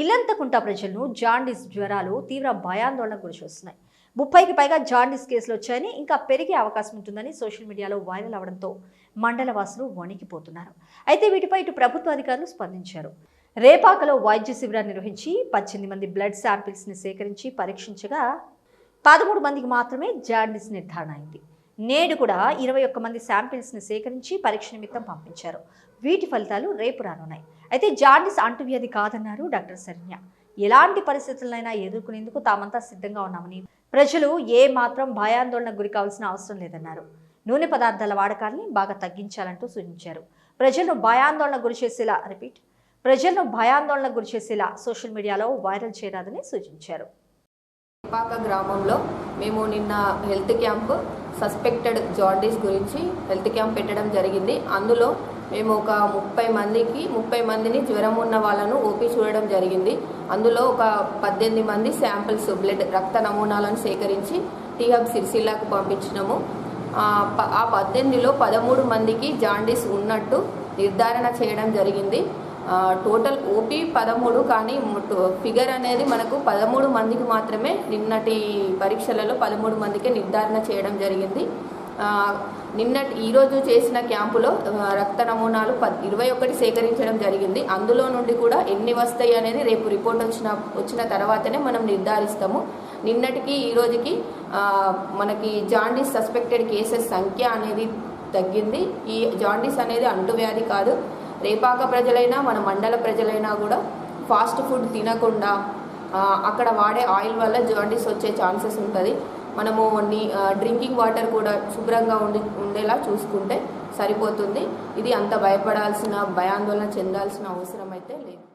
ఇల్లంతకుంట ప్రజలను జాండీస్ జ్వరాలు తీవ్ర భయాందోళనకు గురిచేస్తున్నాయి ముప్పైకి పైగా జాండీస్ కేసులు వచ్చాయని ఇంకా పెరిగే అవకాశం ఉంటుందని సోషల్ మీడియాలో వైరల్ అవడంతో మండల వాసులు వణికిపోతున్నారు. అయితే వీటిపై ఇటు ప్రభుత్వ అధికారులు స్పందించారు. రేపాకలో వైద్య శిబిరాన్ని నిర్వహించి పద్దెనిమిది మంది బ్లడ్ శాంపిల్స్ని సేకరించి పరీక్షించగా పదమూడు మందికి మాత్రమే జాండీస్ నిర్ధారణ అయింది. నేడు కూడా ఇరవై ఒక్క మంది శాంపిల్స్ని సేకరించి పరీక్ష నిమిత్తం పంపించారు. వీటి ఫలితాలు రేపు రానున్నాయి. అయితే జాండిస్ అంటువ్యాధి కాదన్నారు డాక్టర్ శరణ్య ఎలాంటి పరిస్థితులైనా ఎదుర్కొనేందుకు తామంతా సిద్ధంగా ఉన్నామని ప్రజలు ఏ మాత్రం భయాందోళన గురి కావాల్సిన అవసరం లేదన్నారు. నూనె పదార్థాల వాడకాన్ని బాగా తగ్గించాలంటూ సూచించారు. ప్రజలను భయాందోళన గురి చేసేలా రిపీట్ ప్రజలను భయాందోళన గురి చేసేలా సోషల్ మీడియాలో వైరల్ చేయరాదని సూచించారు. పాక గ్రామంలో మేము నిన్న హెల్త్ క్యాంప్ సస్పెక్టెడ్ జాండీస్ గురించి హెల్త్ క్యాంప్ పెట్టడం జరిగింది. అందులో మేము ఒక ముప్పై మందికి ముప్పై మందిని జ్వరం ఉన్న వాళ్ళను ఓపీ చూడడం జరిగింది. అందులో ఒక పద్దెనిమిది మంది శాంపిల్స్ బ్లడ్ రక్త నమూనాలను సేకరించి టీహబ్ సిరిసిల్లాకు పంపించినాము. ఆ పద్దెనిమిదిలో పదమూడు మందికి జాండీస్ ఉన్నట్టు నిర్ధారణ చేయడం జరిగింది. టోటల్ ఓపీ పదమూడు కానీ ఫిగర్ అనేది మనకు పదమూడు మందికి మాత్రమే నిన్నటి పరీక్షలలో పదమూడు మందికే నిర్ధారణ చేయడం జరిగింది. నిన్న నిన్నటి ఈరోజు చేసిన క్యాంపులో రక్త నమూనాలు ఇరవై ఒకటి సేకరించడం జరిగింది. అందులో నుండి కూడా ఎన్ని వస్తాయి అనేది రేపు రిపోర్ట్ వచ్చిన వచ్చిన తర్వాతనే మనం నిర్ధారిస్తాము. నిన్నటికి ఈ రోజుకి మనకి జాండీస్ సస్పెక్టెడ్ కేసెస్ సంఖ్య అనేది తగ్గింది. ఈ జాండీస్ అనేది అంటువ్యాధి కాదు. రేపాక ప్రజలైనా మన మండల ప్రజలైనా కూడా ఫాస్ట్ ఫుడ్ తినకుండా అక్కడ వాడే ఆయిల్ వల్ల జాండీస్ వచ్చే ఛాన్సెస్ ఉంటుంది. మనము డ్రింకింగ్ వాటర్ కూడా శుభ్రంగా ఉండి ఉండేలా చూసుకుంటే సరిపోతుంది. ఇది అంత భయపడాల్సిన భయాందోళన చెందాల్సిన అవసరం అయితే